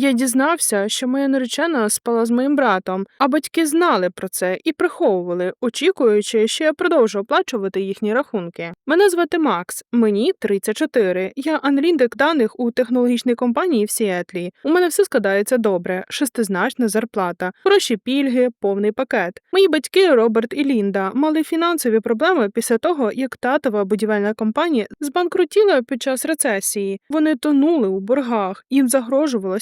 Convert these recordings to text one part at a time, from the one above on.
Я дізнався, що моя наречена спала з моїм братом, а батьки знали про це і приховували, очікуючи, що я продовжу оплачувати їхні рахунки. Мене звати Макс, мені 34. Я аналітик даних у технологічній компанії в Сіетлі. У мене все складається добре, шестизначна зарплата, хороші пільги, повний пакет. Мої батьки Роберт і Лінда мали фінансові проблеми після того, як татова будівельна компанія збанкрутіла під час рецесії. Вони тонули у боргах, їм загрожувало.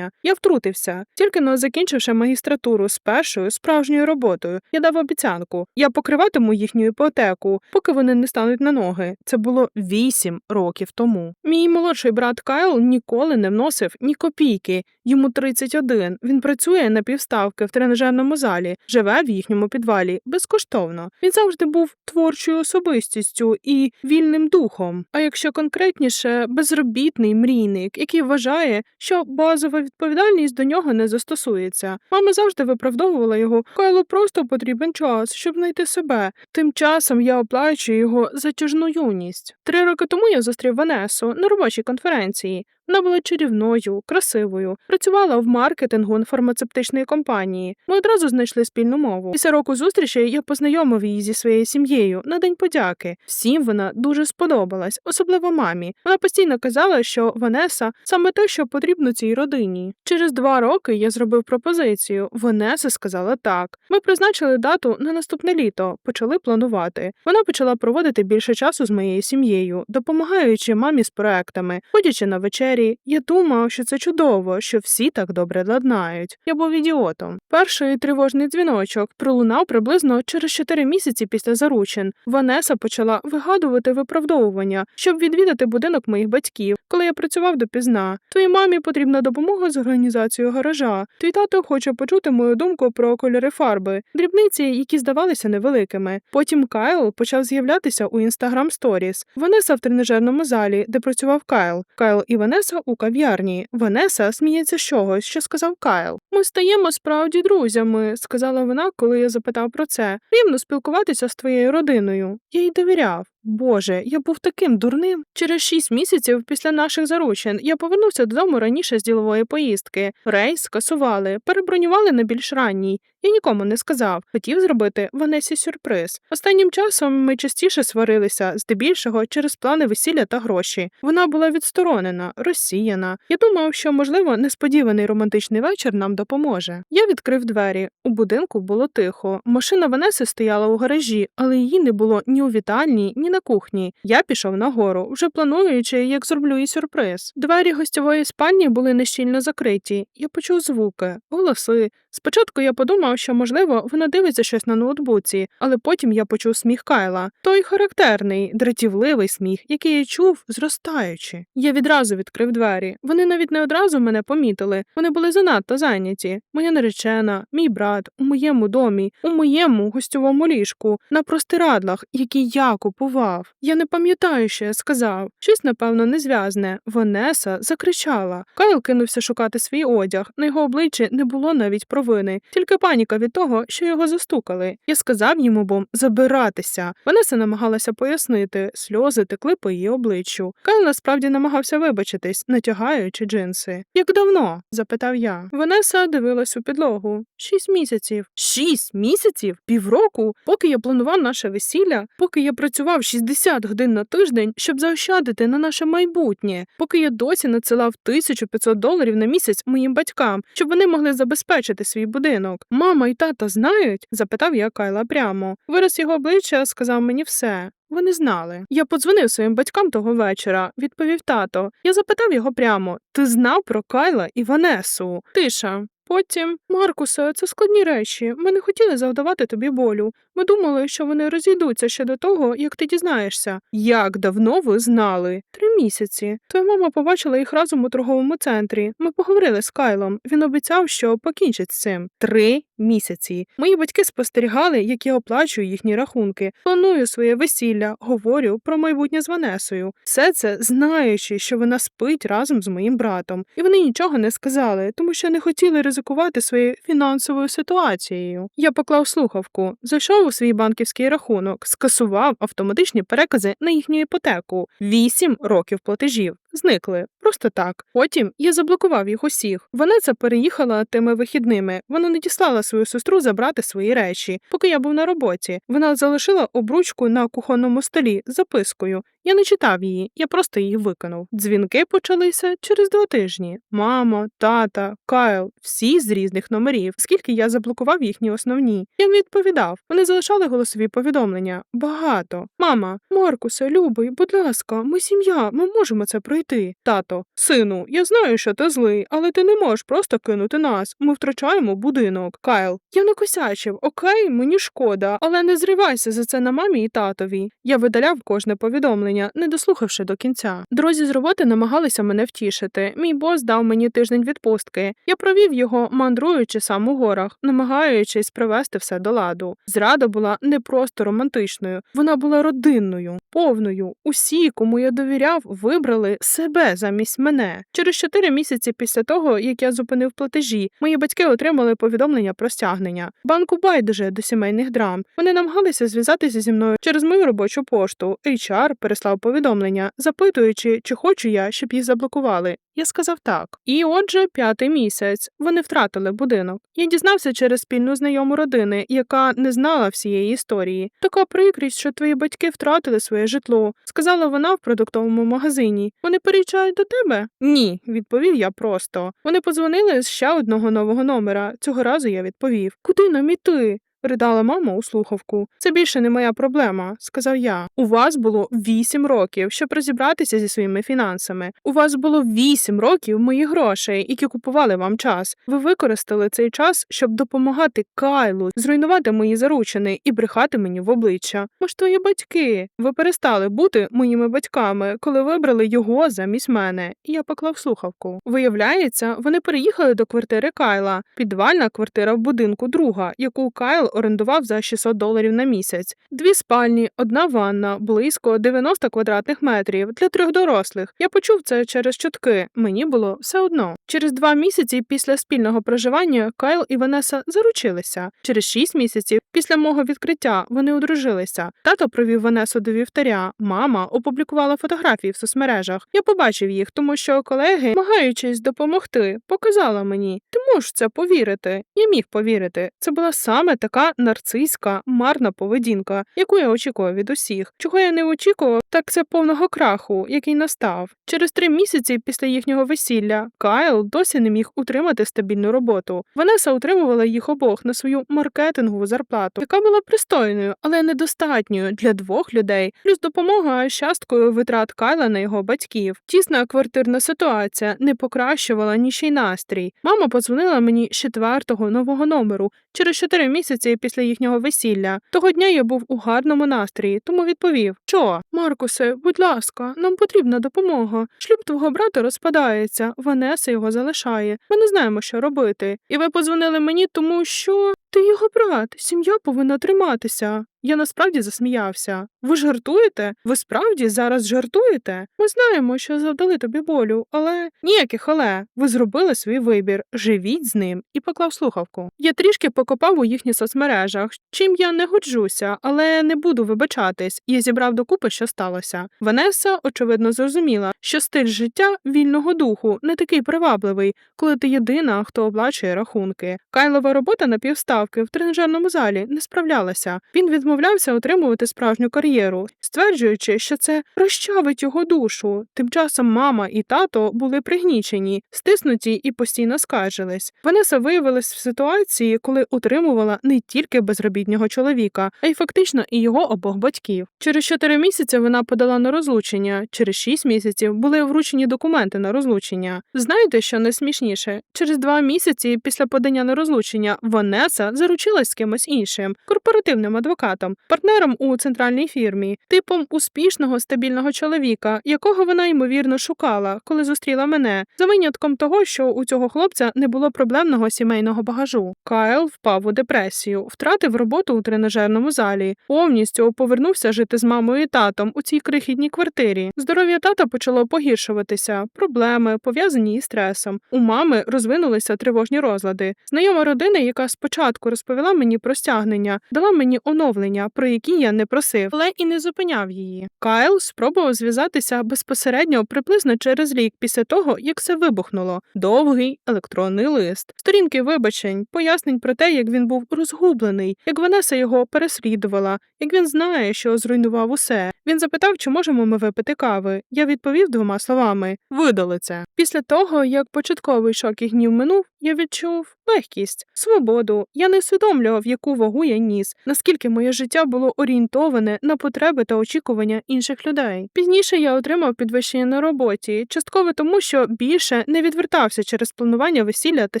Я втрутився, тільки но закінчивши магістратуру з першою справжньою роботою. Я дав обіцянку. Я покриватиму їхню іпотеку, поки вони не стануть на ноги. Це було вісім років тому. Мій молодший брат Кайл ніколи не вносив ні копійки. Йому 31. Він працює на півставки в тренажерному залі, живе в їхньому підвалі безкоштовно. Він завжди був творчою особистістю і вільним духом. А якщо конкретніше, безробітний мрійник, який вважає, що базова відповідальність до нього не застосується. Мама завжди виправдовувала його. Кайлу просто потрібен час, щоб знайти себе. Тим часом я оплачую його затяжну юність. Три роки тому я зустрів Ванесу на робочій конференції. Вона була чарівною, красивою, працювала в маркетингу фармацевтичної компанії. Ми одразу знайшли спільну мову. Після року зустрічі я познайомив її зі своєю сім'єю на день подяки. Всім вона дуже сподобалась, особливо мамі. Вона постійно казала, що Ванеса саме те, що потрібно цій родині. Через два роки я зробив пропозицію. Ванеса сказала так. Ми призначили дату на наступне літо, почали планувати. Вона почала проводити більше часу з моєю сім'єю, допомагаючи мамі з проектами, ходячи на вечері. Я думав, що це чудово, що всі так добре ладнають. Я був ідіотом. Перший тривожний дзвіночок пролунав приблизно через 4 місяці після заручин. Ванеса почала вигадувати виправдовування, щоб відвідати будинок моїх батьків, коли я працював допізна. Твоїй мамі потрібна допомога з організацією гаража. Твій тато хоче почути мою думку про кольори фарби, дрібниці, які здавалися невеликими. Потім Кайл почав з'являтися у інстаграм сторіс. Ванеса в тренажерному залі, де працював Кайл. Кайл і Ванеса у кав'ярні. Ванеса сміється з чогось, що сказав Кайл. Ми стаємо справді друзями, сказала вона, коли я запитав про це. Рівно спілкуватися з твоєю родиною. Я їй довіряв. Боже, я був таким дурним. Через шість місяців після наших заручин я повернувся додому раніше з ділової поїздки. Рейс скасували, перебронювали на більш ранній. Я нікому не сказав. Хотів зробити Ванесі сюрприз. Останнім часом ми частіше сварилися, здебільшого через плани весілля та гроші. Вона була відсторонена, розсіяна. Я думав, що можливо несподіваний романтичний вечір нам допоможе. Я відкрив двері. У будинку було тихо. Машина Ванеси стояла у гаражі, але її не було ні у вітальні, ні на кухні. Я пішов нагору, вже плануючи, як зроблю їй сюрприз. Двері гостьової спальні були нещільно закриті. Я почув звуки, голоси. Спочатку я подумав, що можливо вона дивиться щось на ноутбуці, але потім я почув сміх Кайла. Той характерний, дратівливий сміх, який я чув, зростаючи. Я відразу відкрив двері. Вони навіть не одразу мене помітили. Вони були занадто зайняті. Моя наречена, мій брат, у моєму домі, у моєму гостьовому ліжку, на простирадлах, які я купував. Я не пам'ятаю, що я сказав. Щось, напевно, незв'язне. Вонеса закричала. Кайл кинувся шукати свій одяг. На його обличчі не було навіть провини, тільки паніка від того, що його застукали. Я сказав йому бом забиратися. Ванеса намагалася пояснити, сльози текли по її обличчю. Кайл насправді намагався вибачитись, натягаючи джинси. Як давно? запитав я. Ванеса дивилась у підлогу. Шість місяців. Шість місяців? Півроку? Поки я планував наше весілля, поки я працював 60 годин на тиждень, щоб заощадити на наше майбутнє, поки я досі надсилав 1500 доларів на місяць моїм батькам, щоб вони могли забезпечити свій будинок. Мама і тата знають? запитав я Кайла прямо. Вираз його обличчя сказав мені все. Вони знали. Я подзвонив своїм батькам того вечора, відповів тато. Я запитав його прямо: ти знав про Кайла і Ванесу? Тиша. Потім, Маркусе, це складні речі. Ми не хотіли завдавати тобі болю. Ми думали, що вони розійдуться ще до того, як ти дізнаєшся. Як давно ви знали? Три місяці. Твоя мама побачила їх разом у торговому центрі. Ми поговорили з Кайлом. Він обіцяв, що покінчить з цим. Три місяці. Мої батьки спостерігали, як я оплачую їхні рахунки, планую своє весілля, говорю про майбутнє з Ванесою. Все це знаючи, що вона спить разом з моїм братом. І вони нічого не сказали, тому що не хотіли ризикувати своєю фінансовою ситуацією. Я поклав слухавку, зайшов у свій банківський рахунок, скасував автоматичні перекази на їхню іпотеку. Вісім років платежів. Зникли. Просто так. Потім я заблокував їх усіх. Ванеса переїхала тими вихідними. Вона надіслала свою сестру забрати свої речі, поки я був на роботі. Вона залишила обручку на кухонному столі з запискою. Я не читав її, я просто її викинув. Дзвінки почалися через два тижні. Мама, тата, Кайл, всі з різних номерів, скільки я заблокував їхні основні. Я не відповідав. Вони залишали голосові повідомлення. Багато. Мама, Маркусе, любий, будь ласка, ми сім'я, ми можемо це пройти. Тато, сину, я знаю, що ти злий, але ти не можеш просто кинути нас. Ми втрачаємо будинок. Кайл, я не косячив, окей, мені шкода, але не зривайся за це на мамі і татові. Я видаляв кожне повідомлення, не дослухавши до кінця. Друзі з роботи намагалися мене втішити. Мій бос дав мені тиждень відпустки. Я провів його, мандруючи сам у горах, намагаючись привести все до ладу. Зрада була не просто романтичною, вона була родинною, повною. Усі, кому я довіряв, вибрали себе замість мене. Через чотири місяці після того, як я зупинив платежі, мої батьки отримали повідомлення про стягнення. Банку байдуже до сімейних драм. Вони намагалися зв'язатися зі мною через мою робочу пошту. HR переслав повідомлення, запитуючи, чи хочу я, щоб їх заблокували. Я сказав так. І отже, п'ятий місяць вони втратили будинок. Я дізнався через спільну знайому родини, яка не знала всієї історії. Така прикрість, що твої батьки втратили своє житло, сказала вона в продуктовому магазині. Вони переїжджають до тебе? Ні, відповів я просто. Вони подзвонили з ще одного нового номера. Цього разу я відповів: Куди нам іти? Ридала мама у слухавку. Це більше не моя проблема, сказав я. У вас було вісім років, щоб розібратися зі своїми фінансами. У вас було вісім років моїх грошей, які купували вам час. Ви використали цей час, щоб допомагати Кайлу, зруйнувати мої заручини і брехати мені в обличчя. Ми ж твої батьки. Ви перестали бути моїми батьками, коли вибрали його замість мене. І я поклав слухавку. Виявляється, вони переїхали до квартири Кайла, підвальна квартира в будинку друга, яку Кайл орендував за 600 доларів на місяць. Дві спальні, одна ванна, близько 90 квадратних метрів для трьох дорослих. Я почув це через чутки. Мені було все одно. Через два місяці після спільного проживання Кайл і Ванеса заручилися. Через шість місяців після мого відкриття вони одружилися. Тато провів Ванесу до вівтаря. Мама опублікувала фотографії в соцмережах. Я побачив їх, тому що колеги, намагаючись допомогти, показала мені. Ти можеш це повірити. Я міг повірити. Це була саме така нарцизька, марна поведінка, яку я очікував від усіх. Чого я не очікував, так це повного краху, який настав. Через три місяці після їхнього весілля Кайл досі не міг утримати стабільну роботу. Ванеса утримувала їх обох на свою маркетингову зарплату, яка була пристойною, але недостатньою для двох людей, плюс допомога часткою витрат Кайла на його батьків. Тісна квартирна ситуація не покращувала нічий настрій. Мама подзвонила мені з четвертого нового номеру через чотири місяці після їхнього весілля. Того дня я був у гарному настрої, тому відповів: Що, Маркусе, будь ласка, нам потрібна допомога. Шлюб твого брата розпадається, Ванеса його залишає. Ми не знаємо, що робити. І ви подзвонили мені, тому що ти його брат, сім'я повинна триматися. Я насправді засміявся. Ви жартуєте? Ви справді зараз жартуєте? Ми знаємо, що завдали тобі болю, але ніяких але. Ви зробили свій вибір, живіть з ним і поклав слухавку. Я трішки покопав у їхніх соцмережах, чим я не годжуся, але не буду вибачатись. Я зібрав докупи, що сталося. Ванеса, очевидно, зрозуміла, що стиль життя вільного духу не такий привабливий, коли ти єдина, хто оплачує рахунки. Кайлова робота на півставки в тренажерному залі не справлялася. Він відмовлявся отримувати справжню кар'єру, стверджуючи, що це розчавить його душу. Тим часом мама і тато були пригнічені, стиснуті і постійно скаржились. Ванеса виявилась в ситуації, коли утримувала не тільки безробітнього чоловіка, а й фактично і його обох батьків. Через чотири місяці вона подала на розлучення. Через шість місяців були вручені документи на розлучення. Знаєте, що найсмішніше? Через два місяці після подання на розлучення Ванеса заручилась з кимось іншим, корпоративним адвокатом, партнером у центральній фірмі, типом успішного стабільного чоловіка, якого вона ймовірно шукала, коли зустріла мене, за винятком того, що у цього хлопця не було проблемного сімейного багажу. Кайл впав у депресію, втратив роботу у тренажерному залі, повністю повернувся жити з мамою і татом у цій крихітній квартирі. Здоров'я тата почало погіршуватися, проблеми пов'язані із стресом. У мами розвинулися тривожні розлади. Знайома родина, яка спочатку спочатку розповіла мені про стягнення, дала мені оновлення, про які я не просив, але і не зупиняв її. Кайл спробував зв'язатися безпосередньо приблизно через рік після того, як все вибухнуло. Довгий електронний лист, сторінки вибачень, пояснень про те, як він був розгублений, як Ванеса його переслідувала, як він знає, що зруйнував усе. Він запитав, чи можемо ми випити кави. Я відповів двома словами: видали це. Після того, як початковий шок і гнів минув, я відчув легкість, свободу. Я не усвідомлював, яку вагу я ніс, наскільки моє життя було орієнтоване на потреби та очікування інших людей. Пізніше я отримав підвищення на роботі, частково тому, що більше не відвертався через планування весілля та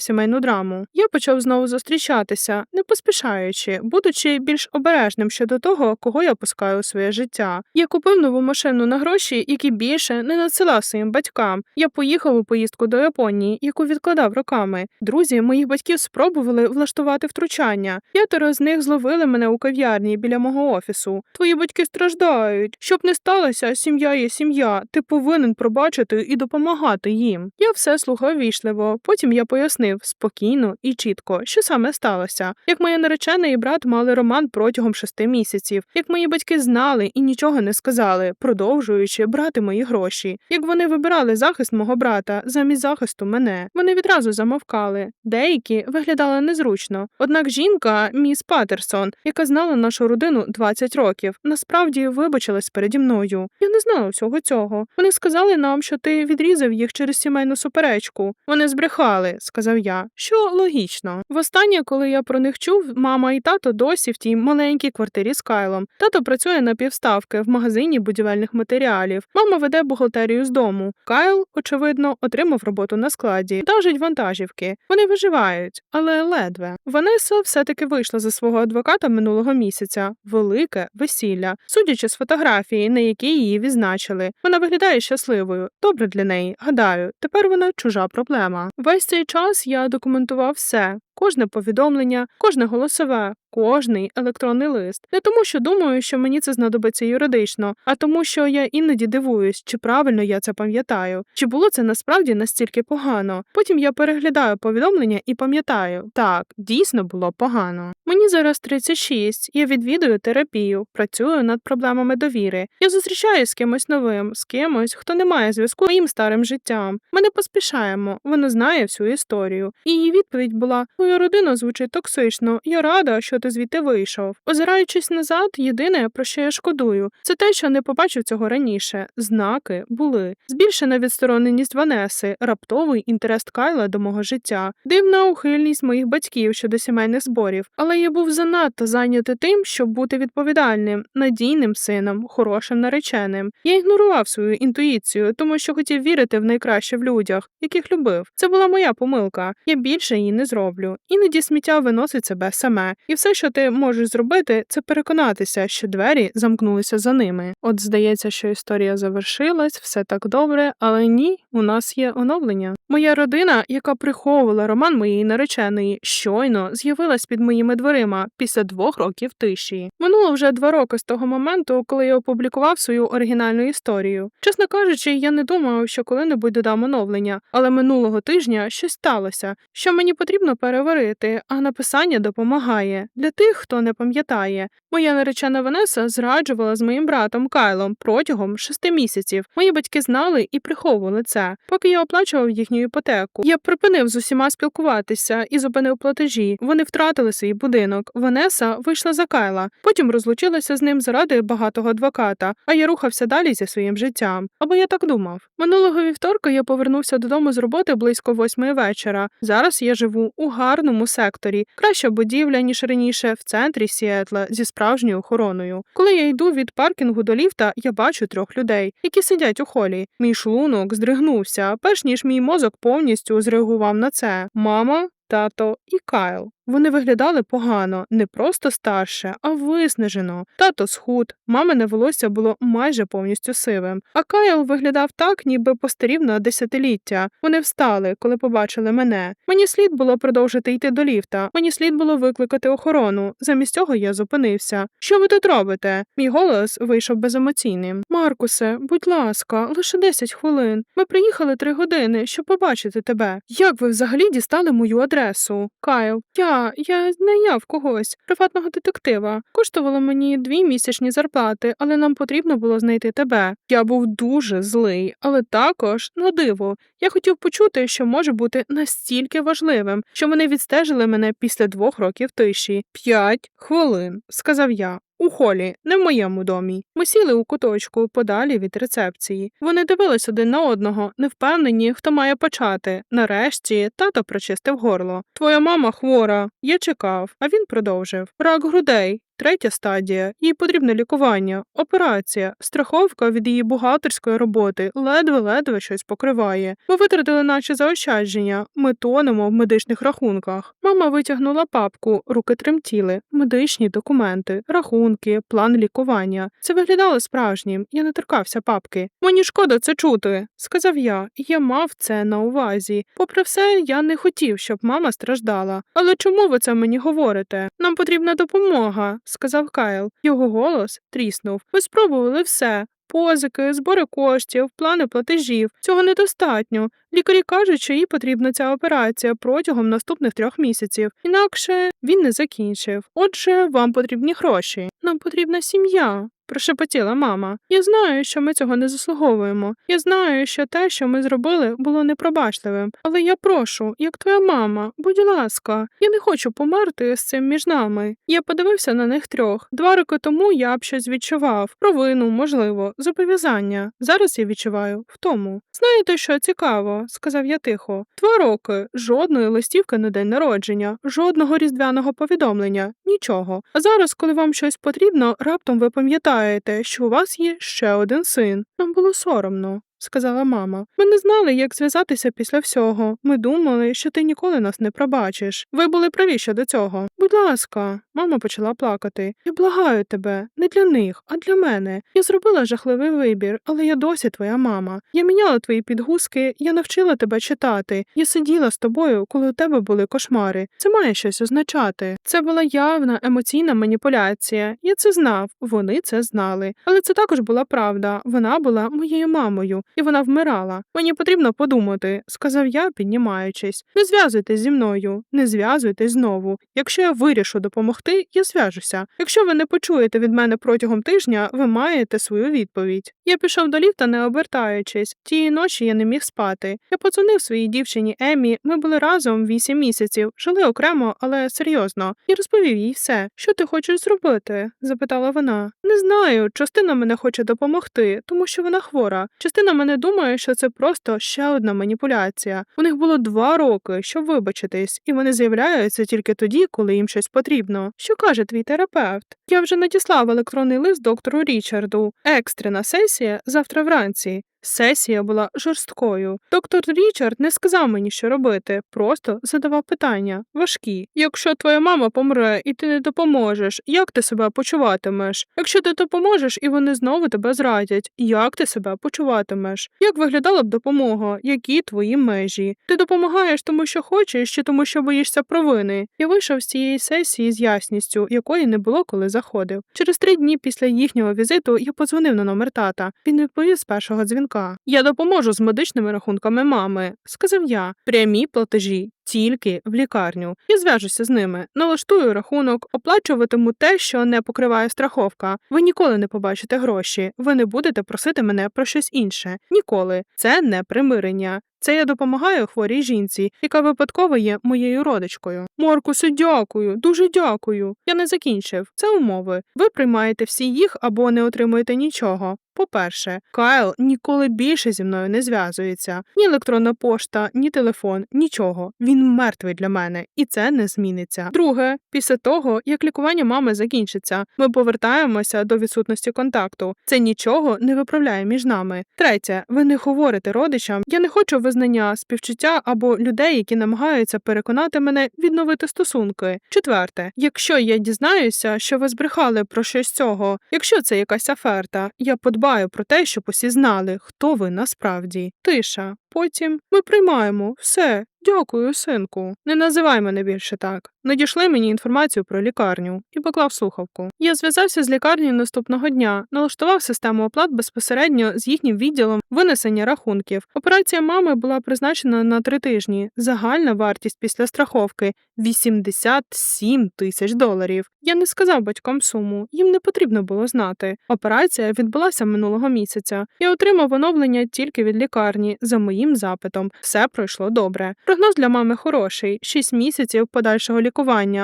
сімейну драму. Я почав знову зустрічатися, не поспішаючи, будучи більш обережним щодо того, кого я пускаю у своє життя. Я купив нову машину на гроші, які більше не надсилав своїм батькам. Я поїхав у поїздку до Японії, яку відкладав роками. Друзі моїх батьків спробували влаштувати втручання. П'ятеро з них зловили мене у кав'ярні біля мого офісу. Твої батьки страждають. Щоб не сталося, сім'я є сім'я. Ти повинен пробачити і допомагати їм. Я все слухав вічливо. Потім я пояснив спокійно і чітко, що саме сталося. Як моя наречена і брат мали роман протягом шести місяців, як мої батьки знали і нічого не сказали, продовжуючи брати мої гроші. Як вони вибирали захист мого брата замість захисту мене, вони відразу замовкали. Деякі виглядали незручно. Однак жінка, міс Патерсон, яка знала нашу родину 20 років, насправді вибачилась переді мною. Я не знала всього цього. Вони сказали нам, що ти відрізав їх через сімейну суперечку. Вони збрехали, сказав я, що логічно. Востаннє, коли я про них чув, мама і тато досі в тій маленькій квартирі з Кайлом. Тато працює на півставки в магазині будівельних матеріалів. Мама веде бухгалтерію з дому. Кайл, очевидно, отримав роботу на складі, вантажить вантажівки. Вони виживають, але ледве. Ванеса все-таки вийшла за свого адвоката минулого місяця. Велике весілля, судячи з фотографії, на якій її відзначили. Вона виглядає щасливою. Добре для неї. Гадаю, тепер вона чужа проблема. Весь цей час я документував все. Кожне повідомлення, кожне голосове, кожний електронний лист. Не тому, що думаю, що мені це знадобиться юридично, а тому, що я іноді дивуюсь, чи правильно я це пам'ятаю, чи було це насправді настільки погано. Потім я переглядаю повідомлення і пам'ятаю, так, дійсно було погано. Мені зараз 36, я відвідую терапію, працюю над проблемами довіри. Я зустрічаюсь з кимось новим, з кимось, хто не має зв'язку з моїм старим життям. Ми не поспішаємо, вона знає всю історію. Її відповідь була: Твоя родина звучить токсично. Я рада, що ти звідти вийшов. Озираючись назад, єдине, про що я шкодую, це те, що не побачив цього раніше. Знаки були збільшена відстороненість Ванеси, раптовий інтерес Кайла до мого життя, дивна ухильність моїх батьків щодо сімейних зборів. Але я був занадто зайнятий тим, щоб бути відповідальним, надійним сином, хорошим нареченим. Я ігнорував свою інтуїцію, тому що хотів вірити в найкраще в людях, яких любив. Це була моя помилка. Я більше її не зроблю. Іноді сміття виносить себе саме, і все, що ти можеш зробити, це переконатися, що двері замкнулися за ними. От здається, що історія завершилась, все так добре, але ні, у нас є оновлення. Моя родина, яка приховувала роман моєї нареченої, щойно з'явилась під моїми дверима після двох років тиші. Минуло вже два роки з того моменту, коли я опублікував свою оригінальну історію. Чесно кажучи, я не думав, що коли-небудь додам оновлення, але минулого тижня щось сталося, що мені потрібно переварити, а написання допомагає для тих, хто не пам'ятає. Моя наречена Ванеса зраджувала з моїм братом Кайлом протягом шести місяців. Мої батьки знали і приховували це, поки я оплачував їхню іпотеку. Я припинив з усіма спілкуватися і зупинив платежі. Вони втратили свій будинок. Ванеса вийшла за Кайла, потім розлучилася з ним заради багатого адвоката, а я рухався далі зі своїм життям. Або я так думав. Минулого вівторка я повернувся додому з роботи близько восьмої вечора. Зараз я живу у гарному секторі, краща будівля ніж раніше, в центрі Сіетла зі справжньою охороною. Коли я йду від паркінгу до ліфта, я бачу трьох людей, які сидять у холі. Мій шлунок здригнувся, перш ніж мій мозок повністю зреагував на це. Мама, тато і Кайл. Вони виглядали погано, не просто старше, а виснажено. Тато схуд, мамине волосся було майже повністю сивим. А Кайл виглядав так, ніби постарів на десятиліття. Вони встали, коли побачили мене. Мені слід було продовжити йти до ліфта. Мені слід було викликати охорону. Замість цього я зупинився. Що ви тут робите? Мій голос вийшов беземоційним. Маркусе, будь ласка, лише 10 хвилин. Ми приїхали три години, щоб побачити тебе. Як ви взагалі дістали мою адресу? Кайл, як? Та, я найняв когось, приватного детектива. Коштувало мені дві місячні зарплати, але нам потрібно було знайти тебе. Я був дуже злий, але також на диво. Я хотів почути, що може бути настільки важливим, що вони відстежили мене після двох років тиші. П'ять хвилин, сказав я. У холі, не в моєму домі. Ми сіли у куточку подалі від рецепції. Вони дивились один на одного, не впевнені, хто має почати. Нарешті тато прочистив горло. Твоя мама хвора. Я чекав, а він продовжив. Рак грудей. Третя стадія. Їй потрібне лікування, операція, страховка від її бухгалтерської роботи ледве-ледве щось покриває. Ми витратили наші заощадження, ми тонемо в медичних рахунках. Мама витягнула папку, руки тремтіли, медичні документи, рахунки, план лікування. Це виглядало справжнім. Я не торкався папки. Мені шкода це чути, сказав я. і Я мав це на увазі. Попри все, я не хотів, щоб мама страждала. Але чому ви це мені говорите? Нам потрібна допомога сказав Кайл. Його голос тріснув. Ви спробували все. Позики, збори коштів, плани платежів. Цього недостатньо. Лікарі кажуть, що їй потрібна ця операція протягом наступних трьох місяців. Інакше він не закінчив. Отже, вам потрібні гроші. Нам потрібна сім'я. Прошепотіла мама. Я знаю, що ми цього не заслуговуємо. Я знаю, що те, що ми зробили, було непробачливим. Але я прошу, як твоя мама, будь ласка, я не хочу померти з цим між нами. Я подивився на них трьох. Два роки тому я б щось відчував. Провину, можливо, зобов'язання. Зараз я відчуваю втому. Знаєте, що цікаво, сказав я тихо. Два роки, жодної листівки на день народження, жодного різдвяного повідомлення, нічого. А зараз, коли вам щось потрібно, раптом ви пам'ятаєте, що у вас є ще один син. Нам було соромно. Сказала мама. Ми не знали, як зв'язатися після всього. Ми думали, що ти ніколи нас не пробачиш. Ви були праві щодо цього. Будь ласка, мама почала плакати. Я благаю тебе, не для них, а для мене. Я зробила жахливий вибір, але я досі твоя мама. Я міняла твої підгузки, я навчила тебе читати. Я сиділа з тобою, коли у тебе були кошмари. Це має щось означати. Це була явна емоційна маніпуляція. Я це знав, вони це знали. Але це також була правда. Вона була моєю мамою, і вона вмирала. Мені потрібно подумати, сказав я, піднімаючись. Не зв'язуйтесь зі мною, не зв'язуйтесь знову. Якщо я вирішу допомогти, я зв'яжуся. Якщо ви не почуєте від мене протягом тижня, ви маєте свою відповідь. Я пішов до ліфта, не обертаючись. Тієї ночі я не міг спати. Я подзвонив своїй дівчині Емі. Ми були разом вісім місяців, жили окремо, але серйозно. Я розповів їй все. Що ти хочеш зробити? запитала вона. Не знаю. Частина мене хоче допомогти, тому що вона хвора. Частина мене думає, що це просто ще одна маніпуляція. У них було два роки, щоб вибачитись, і вони з'являються тільки тоді, коли їм щось потрібно. Що каже твій терапевт? Я вже надіслав електронний лист доктору Річарду. Екстрена сесія завтра вранці. Сесія була жорсткою. Доктор Річард не сказав мені, що робити, просто задавав питання важкі. Якщо твоя мама помре і ти не допоможеш, як ти себе почуватимеш? Якщо ти допоможеш і вони знову тебе зрадять, як ти себе почуватимеш? Як виглядала б допомога? Які твої межі? Ти допомагаєш тому, що хочеш, чи тому, що боїшся провини? Я вийшов з цієї сесії з ясністю, якої не було, коли заходив. Через три дні після їхнього візиту я подзвонив на номер тата. Він відповів з першого дзвінка. Я допоможу з медичними рахунками мами, сказав я. Прямі платежі. Тільки в лікарню. Я зв'яжуся з ними, налаштую рахунок, оплачуватиму те, що не покриває страховка. Ви ніколи не побачите гроші. Ви не будете просити мене про щось інше. Ніколи. Це не примирення. Це я допомагаю хворій жінці, яка випадково є моєю родичкою. Моркусе, дякую, дуже дякую. Я не закінчив. Це умови. Ви приймаєте всі їх або не отримуєте нічого. По-перше, Кайл ніколи більше зі мною не зв'язується. Ні електронна пошта, ні телефон, нічого. Він мертвий для мене, і це не зміниться. Друге, після того, як лікування мами закінчиться, ми повертаємося до відсутності контакту. Це нічого не виправляє між нами. Третє, ви не говорите родичам. Я не хочу визнання, співчуття або людей, які намагаються переконати мене відновити стосунки. Четверте, якщо я дізнаюся, що ви збрехали про щось цього, якщо це якась аферта, я подбаю про те, щоб усі знали, хто ви насправді. Тиша. Потім ми приймаємо все. Дякую, синку. Не називай мене більше так. Надійшли мені інформацію про лікарню і поклав слухавку. Я зв'язався з лікарнею наступного дня, налаштував систему оплат безпосередньо з їхнім відділом винесення рахунків. Операція мами була призначена на три тижні. Загальна вартість після страховки 87 тисяч доларів. Я не сказав батькам суму, їм не потрібно було знати. Операція відбулася минулого місяця. Я отримав оновлення тільки від лікарні за моїм запитом. Все пройшло добре. Прогноз для мами хороший: 6 місяців подальшого лікування,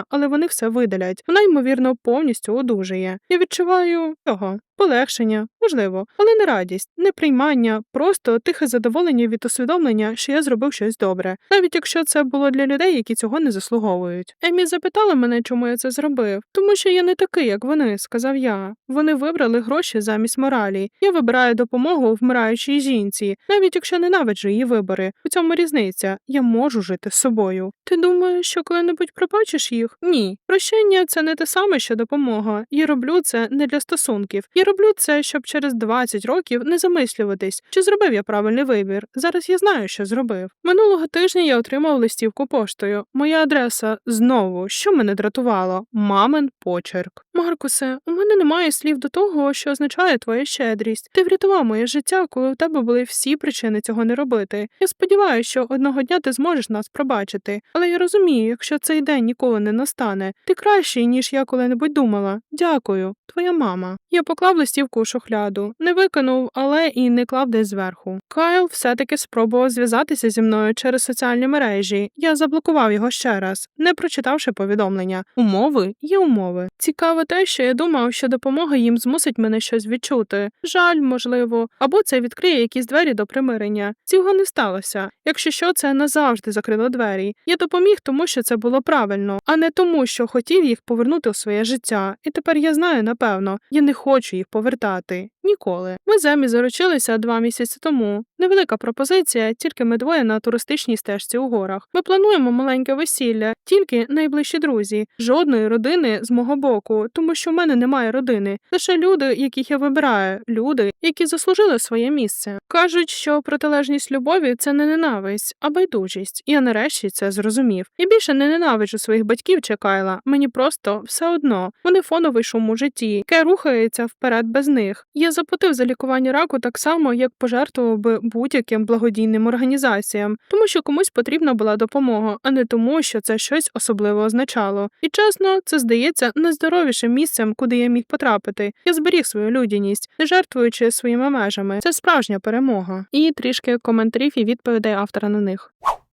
але вони все видалять. Вона ймовірно повністю одужає. Я відчуваю цього. Полегшення, можливо, але не радість, не приймання, просто тихе задоволення від усвідомлення, що я зробив щось добре, навіть якщо це було для людей, які цього не заслуговують. Емі запитала мене, чому я це зробив, тому що я не такий, як вони, сказав я. Вони вибрали гроші замість моралі. Я вибираю допомогу вмираючій жінці, навіть якщо ненавиджу її вибори. У цьому різниця. Я можу жити з собою. Ти думаєш, що коли-небудь пробачиш їх? Ні. Прощення це не те саме, що допомога. Я роблю це не для стосунків. Я роблю це, щоб через 20 років не замислюватись, чи зробив я правильний вибір. Зараз я знаю, що зробив. Минулого тижня я отримав листівку поштою. Моя адреса знову, що мене дратувало, мамин почерк. Маркусе, у мене немає слів до того, що означає твоя щедрість. Ти врятував моє життя, коли у тебе були всі причини цього не робити. Я сподіваюся, що одного дня ти зможеш нас пробачити, але я розумію, якщо цей день ніколи не настане, ти кращий, ніж я коли-небудь думала. Дякую, твоя мама. Я поклав листівку у шухляду, не викинув, але і не клав десь зверху. Кайл все-таки спробував зв'язатися зі мною через соціальні мережі. Я заблокував його ще раз, не прочитавши повідомлення. Умови є умови. Цікаво те, що я думав, що допомога їм змусить мене щось відчути. Жаль, можливо, або це відкриє якісь двері до примирення. Цього не сталося. Якщо що, це назавжди закрило двері. Я допоміг, тому що це було правильно, а не тому, що хотів їх повернути у своє життя. І тепер я знаю, напевно, я не хочу їх повертати. Ніколи. Ми з Емі заручилися два місяці тому. Невелика пропозиція, тільки ми двоє на туристичній стежці у горах. Ми плануємо маленьке весілля, тільки найближчі друзі, жодної родини з мого боку, тому що в мене немає родини. Лише люди, яких я вибираю, люди, які заслужили своє місце. Кажуть, що протилежність любові це не ненависть, а байдужість. Я нарешті це зрозумів. Я більше не ненавиджу своїх батьків чи Кайла. Мені просто все одно. Вони фоновий шум у житті, яке рухається вперед без них. Я заплатив за лікування раку так само, як пожертвував би будь-яким благодійним організаціям, тому що комусь потрібна була допомога, а не тому, що це щось особливо означало. І чесно, це здається найздоровішим місцем, куди я міг потрапити. Я зберіг свою людяність, не жертвуючи своїми межами. Це справжня перемога. І трішки коментарів і відповідей автора на них.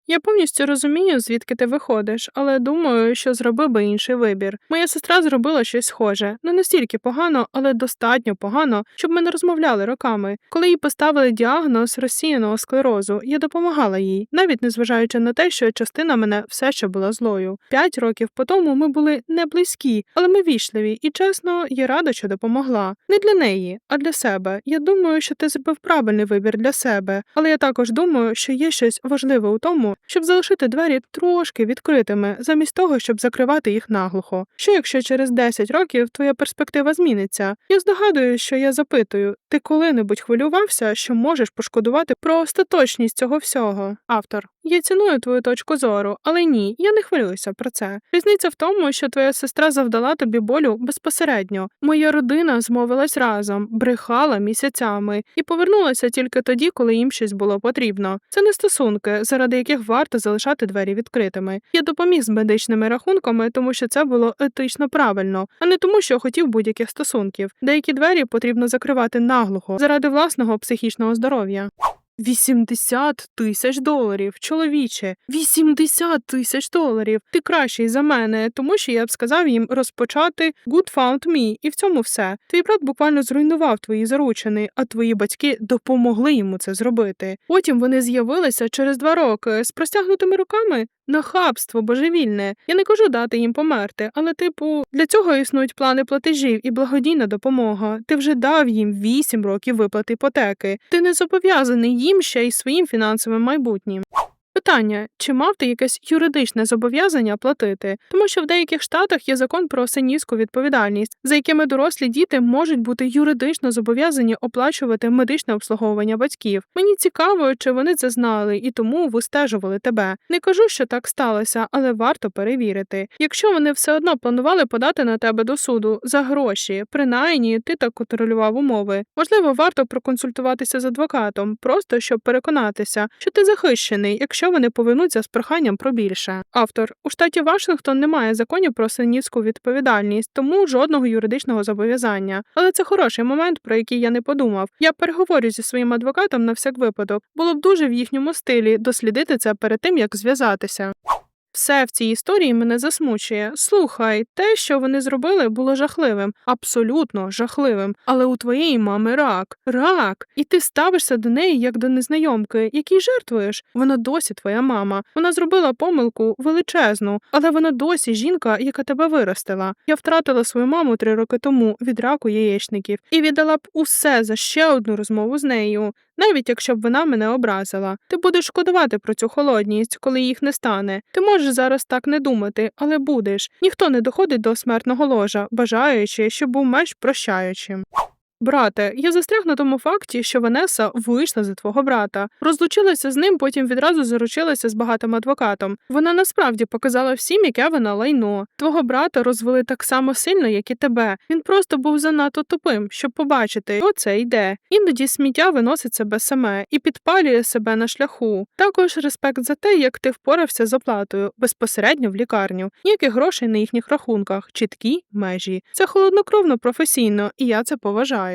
Я повністю розумію, звідки ти виходиш, але думаю, що зробив би інший вибір. Моя сестра зробила щось схоже, не настільки погано, але достатньо погано, щоб ми не розмовляли роками. Коли їй поставили діагноз розсіяного склерозу, я допомагала їй, навіть незважаючи на те, що частина мене все ще була злою. П'ять років по тому ми були не близькі, але ми вічливі, і чесно, я рада, що допомогла. Не для неї, а для себе. Я думаю, що ти зробив правильний вибір для себе, але я також думаю, що є щось важливе у тому, щоб залишити двері трошки відкритими, замість того, щоб закривати їх наглухо. Що якщо через 10 років твоя перспектива зміниться? Я здогадую, що я запитую, ти коли-небудь хвилювався, що можеш пошкодувати про остаточність цього всього? Автор. Я ціную твою точку зору, але ні, я не хвилююся про це. Різниця в тому, що твоя сестра завдала тобі болю безпосередньо. Моя родина змовилась разом, брехала місяцями і повернулася тільки тоді, коли їм щось було потрібно. Це не стосунки, заради яких варто залишати двері відкритими. Я допоміг з медичними рахунками, тому що це було етично правильно, а не тому, що хотів будь-яких стосунків. Деякі двері потрібно закривати наглухо заради власного психічного здоров'я. 80 тисяч доларів, чоловіче, 80 тисяч доларів. Ти кращий за мене, тому що я б сказав їм розпочати Good Found Me, і в цьому все. Твій брат буквально зруйнував твої заручини, а твої батьки допомогли йому це зробити. Потім вони з'явилися через два роки з простягнутими руками. Нахабство божевільне. Я не кажу дати їм померти, але, типу, для цього існують плани платежів і благодійна допомога. Ти вже дав їм 8 років виплати іпотеки. Ти не зобов'язаний їм ще й своїм фінансовим майбутнім. Питання: чи мав ти якесь юридичне зобов'язання платити? Тому що в деяких штатах є закон про синівську відповідальність, за якими дорослі діти можуть бути юридично зобов'язані оплачувати медичне обслуговування батьків. Мені цікаво, чи вони це знали і тому вистежували тебе. Не кажу, що так сталося, але варто перевірити. Якщо вони все одно планували подати на тебе до суду за гроші, принаймні ти так контролював умови. Можливо, варто проконсультуватися з адвокатом, просто щоб переконатися, що ти захищений, якщо вони повернуться з проханням про більше. Автор у штаті Вашингтон немає законів про синівську відповідальність, тому жодного юридичного зобов'язання. Але це хороший момент, про який я не подумав. Я переговорю зі своїм адвокатом на всяк випадок. Було б дуже в їхньому стилі дослідити це перед тим, як зв'язатися. Все в цій історії мене засмучує. Слухай, те, що вони зробили, було жахливим, абсолютно жахливим. Але у твоєї мами рак, рак, і ти ставишся до неї як до незнайомки, якій жертвуєш. Вона досі твоя мама. Вона зробила помилку величезну, але вона досі жінка, яка тебе виростила. Я втратила свою маму три роки тому від раку яєчників і віддала б усе за ще одну розмову з нею. Навіть якщо б вона мене образила, ти будеш шкодувати про цю холодність, коли їх не стане. Ти можеш зараз так не думати, але будеш. Ніхто не доходить до смертного ложа, бажаючи, щоб був менш прощаючим. Брате, я застряг на тому факті, що Ванеса вийшла за твого брата, розлучилася з ним, потім відразу заручилася з багатим адвокатом. Вона насправді показала всім, яке вона лайно. Твого брата розвели так само сильно, як і тебе. Він просто був занадто тупим, щоб побачити, що це йде. Іноді сміття виносить себе саме і підпалює себе на шляху. Також респект за те, як ти впорався з оплатою безпосередньо в лікарню. Ніяких грошей на їхніх рахунках, чіткі межі. Це холоднокровно професійно, і я це поважаю.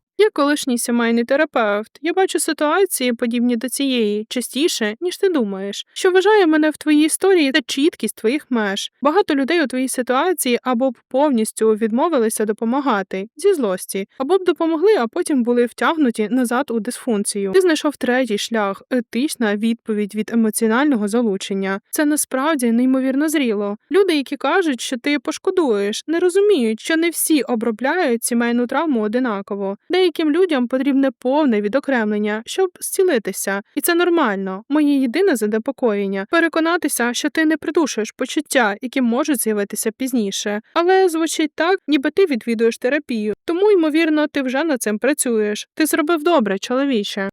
Я колишній сімейний терапевт. Я бачу ситуації, подібні до цієї, частіше, ніж ти думаєш. Що вважає мене в твоїй історії та чіткість твоїх меж. Багато людей у твоїй ситуації або б повністю відмовилися допомагати зі злості, або б допомогли, а потім були втягнуті назад у дисфункцію. Ти знайшов третій шлях етична відповідь від емоціонального залучення. Це насправді неймовірно зріло. Люди, які кажуть, що ти пошкодуєш, не розуміють, що не всі обробляють сімейну травму одинаково. Деяким людям потрібне повне відокремлення, щоб зцілитися, і це нормально. Моє єдине занепокоєння переконатися, що ти не придушуєш почуття, які можуть з'явитися пізніше. Але звучить так, ніби ти відвідуєш терапію. Тому, ймовірно, ти вже над цим працюєш. Ти зробив добре, чоловіче.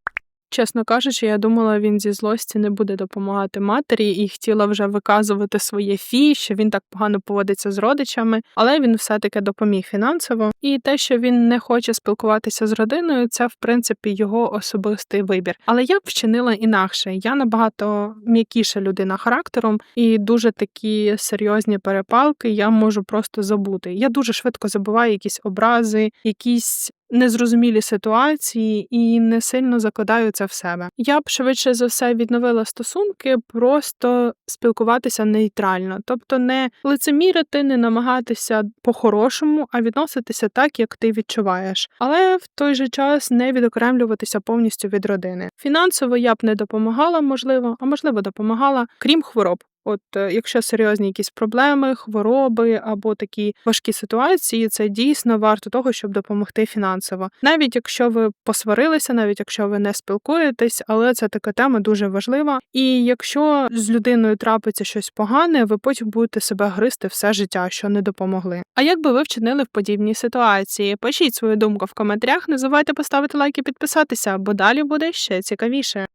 Чесно кажучи, я думала, він зі злості не буде допомагати матері і хотіла вже виказувати своє фі, що він так погано поводиться з родичами, але він все-таки допоміг фінансово. І те, що він не хоче спілкуватися з родиною, це в принципі його особистий вибір. Але я б вчинила інакше. Я набагато м'якіша людина характером, і дуже такі серйозні перепалки я можу просто забути. Я дуже швидко забуваю якісь образи, якісь незрозумілі ситуації і не сильно закладаю це в себе. Я б швидше за все відновила стосунки, просто спілкуватися нейтрально, тобто не лицемірити, не намагатися по-хорошому, а відноситися так, як ти відчуваєш, але в той же час не відокремлюватися повністю від родини. Фінансово я б не допомагала, можливо, а можливо допомагала, крім хвороб. От е, якщо серйозні якісь проблеми, хвороби або такі важкі ситуації, це дійсно варто того, щоб допомогти фінансово. Навіть якщо ви посварилися, навіть якщо ви не спілкуєтесь, але це така тема дуже важлива. І якщо з людиною трапиться щось погане, ви потім будете себе гризти все життя, що не допомогли. А як би ви вчинили в подібній ситуації? Пишіть свою думку в коментарях, не забувайте поставити лайк і підписатися, бо далі буде ще цікавіше.